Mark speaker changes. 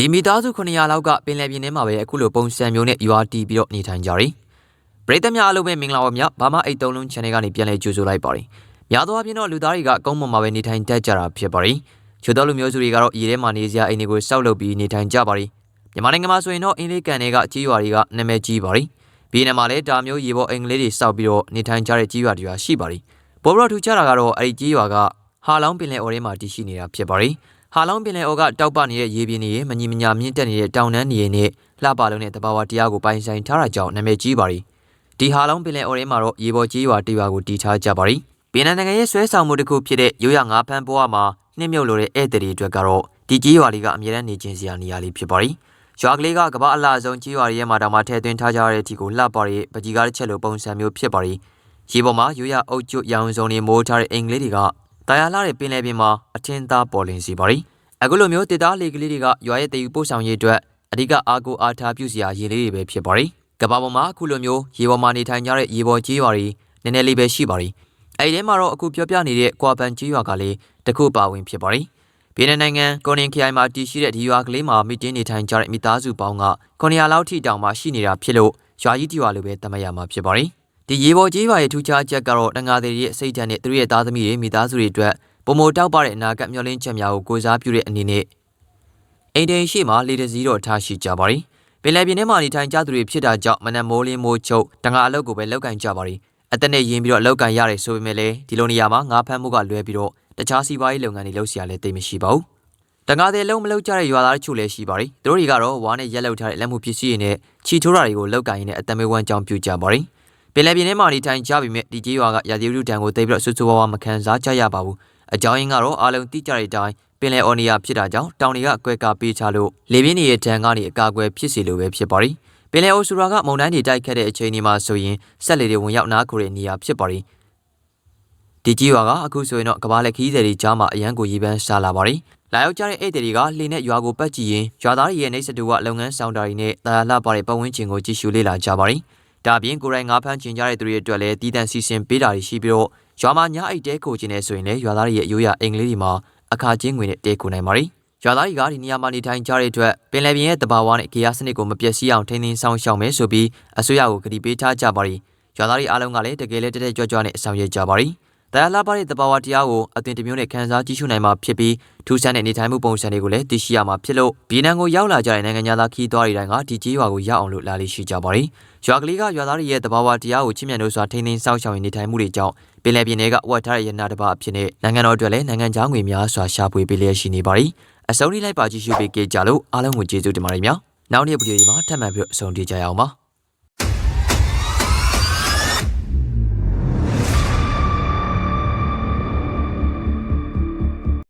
Speaker 1: ဒီမိသားစု900လောက်ကပင်လယ်ပြင်ထဲမှာပဲအခုလိုပုံစံမျိုးနဲ့ရွာတီးပြီးတော့နေထိုင်ကြတယ်။ပရိသတ်များအားလုံးပဲမင်္ဂလာပါများ။ဘာမှအိတ်သုံးလုံး channel ကနေပြန်လည်ကြိုဆိုလိုက်ပါတယ်။များသောအားဖြင့်တော့လူသားတွေကကုန်းပေါ်မှာပဲနေထိုင်တတ်ကြတာဖြစ်ပါတယ်။ချို့သောလူမျိုးစုတွေကတော့ရေထဲမှာနေစရာအိမ်တွေကိုစောက်လုပ်ပြီးနေထိုင်ကြပါတယ်။မြန်မာနိုင်ငံမှာဆိုရင်တော့အင်းလေးကန်တွေကကြီးရွာတွေကနာမည်ကြီးပါတယ်။ပြည်နယ်မှာလည်းဒါမျိုးရေပေါ်အိမ်ကလေးတွေစောက်ပြီးတော့နေထိုင်ကြတဲ့ကြီးရွာတွေရှိပါတယ်။ပေါ်ပေါ်ထူခြားတာကတော့အဲ့ဒီကြီးရွာကဟာလောင်းပင်လယ်အော်ထဲမှာတည်ရှိနေတာဖြစ်ပါတယ်။ ဟာလောင်းပင်လယ်အော်ကတောက်ပနေတဲ့ရေပြင်တွေရဲ့မညီမညာမြင့်တက်နေတဲ့တောင်တန်းနေရနဲ့လှပလုံးတဲ့တဘာဝတရားကိုပိုင်ဆိုင်ထားတာကြောင့်နာမည်ကြီးပါတယ်။ဒီဟာလောင်းပင်လယ်အော်ထဲမှာတော့ရေပေါ်ကြီးရွာတရွာကိုတည်ထားကြပါတယ်။ပြည်내နိုင်ငံရဲ့ဆွဲဆောင်မှုတစ်ခုဖြစ်တဲ့ရိုးရငါးဖမ်းဘဝမှာနှင်းမြုပ်လိုတဲ့ဧည့်သည်တွေအတွက်ကတော့ဒီကြီးရွာလေးကအမြဲတမ်းနေကျင်စရာနေရာလေးဖြစ်ပါတယ်။ရွာကလေးကကမ္ဘာအလှဆုံးကြီးရွာရဲ့မှာတောင်မှထည့်သွင်းထားကြရတဲ့အထိကိုလှပတဲ့ပကြီးကားတစ်ချက်လိုပုံစံမျိုးဖြစ်ပါတယ်။ရေပေါ်မှာရိုးရအုပ်ကျွရောင်စုံတွေမိုးထားတဲ့အင်္ဂလိပ်တွေက တာယာလာတဲ့ပင်လယ်ပြင်မှာအထင်သားပေါ်လင်းစီပါတယ်။အခုလိုမျိုးတစ်သားလေကလေးတွေကရွာရဲ့တည်ယူပို့ဆောင်ရေးအတွက်အဓိကအားကိုအားထားပြုစရာရေလေးတွေပဲဖြစ်ပါတယ်။ကမ္ဘာပေါ်မှာအခုလိုမျိုးရေပေါ်မှာနေထိုင်ကြတဲ့ရေပေါ်ကြီးရွာတွေနည်းနည်းလေးပဲရှိပါတယ်။အဲဒီထဲမှာတော့အခုပြောပြနေတဲ့ကွာပန်ကြီးရွာကလည်းတစ်ခုပါဝင်ဖြစ်ပါတယ်။ပြည်내နိုင်ငံကွန်နင်ခရိုင်မှာတည်ရှိတဲ့ဒီရွာကလေးမှာမိတင်းနေထိုင်ကြတဲ့မိသားစုပေါင်းက900လောက်ထိတောင်မှရှိနေတာဖြစ်လို့ရွာကြီးတရွာလိုပဲတမရမှာဖြစ်ပါတယ်။ ဒီရေပေါ်ကြီးရွာရဲ့ထူးခြားချက်ကတော့တန်ငါတွေရဲ့စိတ်ဓာတ်နဲ့သူတို့ရဲ့သားသမီးတွေမိသားစုတွေအတွက်ပုံမတောက်ပတဲ့အနာဂတ်မျှော်လင့်ချက်များကိုကိုစားပြုတဲ့အနေနဲ့အိမ်တိန်ရှိမှလေတစည်းတော်ထားရှိကြပါတယ်။ပင်လယ်ပြင်ထဲမှာနေထိုင်ကြသူတွေဖြစ်တာကြောင့်မနက်မိုးလင်းမိုးချုပ်တန်ငါအလုပ်ကိုပဲလောက်ကင်ကြပါတယ်။အသက်နဲ့ရင်းပြီးတော့လောက်ကန်ရတယ်ဆိုပေမဲ့လည်းဒီလိုနေရာမှာငါးဖမ်းမှုကလွဲပြီးတော့တခြားစီးပွားရေးလုပ်ငန်းတွေလုပ်เสียရလဲသိမရှိပါဘူး။တန်ငါတွေလုံးမလုပ်ကြတဲ့ရွာသားတချို့လည်းရှိပါတယ်။သူတို့တွေကတော့ဝါနဲ့ရက်လောက်ထားတဲ့လက်မှုပစ္စည်းတွေနဲ့ချီထိုးတာတွေကိုလောက်ကင်ရင်းနဲ့အသက်မွေးဝမ်းကြောင်းပြုကြပါတယ်။ပ င်လယ်ပြင်ထဲမှာနေထိုင်ကြပြီးမြဲဒီကြီးရွာကရာသီဥတုတံကိုသိပြီးတော့ဆူဆူဝါးဝါမခံစားကြရပါဘူး။အကြောင်းရင်းကတော့အားလုံးသိကြတဲ့အတိုင်းပင်လယ်အော်နီယာဖြစ်တာကြောင့်တောင်တွေကကွဲကားပေးချလို့လေပြင်းတွေရဲ့တန်ကနေအကာအကွယ်ဖြစ်စီလိုပဲဖြစ်ပါတယ်။ပင်လယ်အိုဆူရာကမုန်တိုင်းတွေတိုက်ခတ်တဲ့အချိန်ဒီမှာဆိုရင်ဆက်လေတွေဝင်ရောက်နားခိုတဲ့နေရာဖြစ်ပါတယ်။ဒီကြီးရွာကအခုဆိုရင်တော့ကဘာလက်ခီးတွေတွေကြားမှာအရန်ကိုရေပန်းရှားလာပါတယ်။လာရောက်ကြတဲ့ဧည့်သည်တွေကလှေနဲ့ရွာကိုပတ်ကြည့်ရင်ရွာသားတွေရဲ့နေစတူကလုပ်ငန်းဆောင်တာတွေနဲ့တာယာလှပါတဲ့ပတ်ဝန်းကျင်ကိုကြည့်ရှုလေ့လာကြပါတယ်။ ဒါပြင်ကိုယ်တိုင်ငါးဖမ်းကျင်ကြတဲ့သူတွေအတွက်လည်းတည်တံ့စီစဉ်ပေးတာတွေရှိပြီးတော့ရွာမှာညအိတ်တဲကိုကျင်နေဆိုရင်လည်းရွာသားတွေရဲ့အယိုးရအင်္ဂလိပ်တွေမှာအခါချင်းငွေနဲ့တဲကိုနိုင်ပါတယ်။ရွာသားတွေကဒီနေရာမှာနေထိုင်ကြတဲ့အတွက်ပင်လယ်ပြင်ရဲ့တဘာဝနဲ့ဂေယစနစ်ကိုမပျက်စီးအောင်ထိန်းသိမ်းဆောင်ရှောက်မယ်ဆိုပြီးအစိုးရကိုကတိပေးထားကြပါတယ်။ရွာသားတွေအားလုံးကလည်းတကယ်လည်းတက်တက်ကြွကြွနဲ့ဆောင်ရွက်ကြပါတယ်။ တရားလာပါတဲ့တဘာဝတရားကိုအသွင်တစ်မျိုးနဲ့ခန်းစားကြည့်ရှုနိုင်မှာဖြစ်ပြီးထူးဆန်းတဲ့နေထိုင်မှုပုံစံတွေကိုလည်းသိရှိရမှာဖြစ်လို့ပြည်난ကိုရောက်လာကြတဲ့နိုင်ငံသားခီးသွားတွေတိုင်းကဒီကြီးရွာကိုရောက်အောင်လို့လာလေးရှိကြပါတယ်။ရွာကလေးကရွာသားတွေရဲ့တဘာဝတရားကိုချစ်မြတ်လို့စွာထိန်းသိမ်းစောင့်ရှောက်ရနေထိုင်မှုတွေကြောင့်ပင်လယ်ပြင်တွေကဝတ်ထားတဲ့ရနာတစ်ပါးအဖြစ်နဲ့နိုင်ငံတော်အတွက်လည်းနိုင်ငံခြားငွေများစွာရှာဖွေပေးလျက်ရှိနေပါတယ်။အစုံလေးလိုက်ပါကြည့်ရှုပေးကြလို့အားလုံးကိုကျေးဇူးတင်ပါတယ်များ။နောက်နေ့ဗီဒီယိုဒီမှာထပ်မံပြီးအဆုံးထိကြရအောင်ပါ။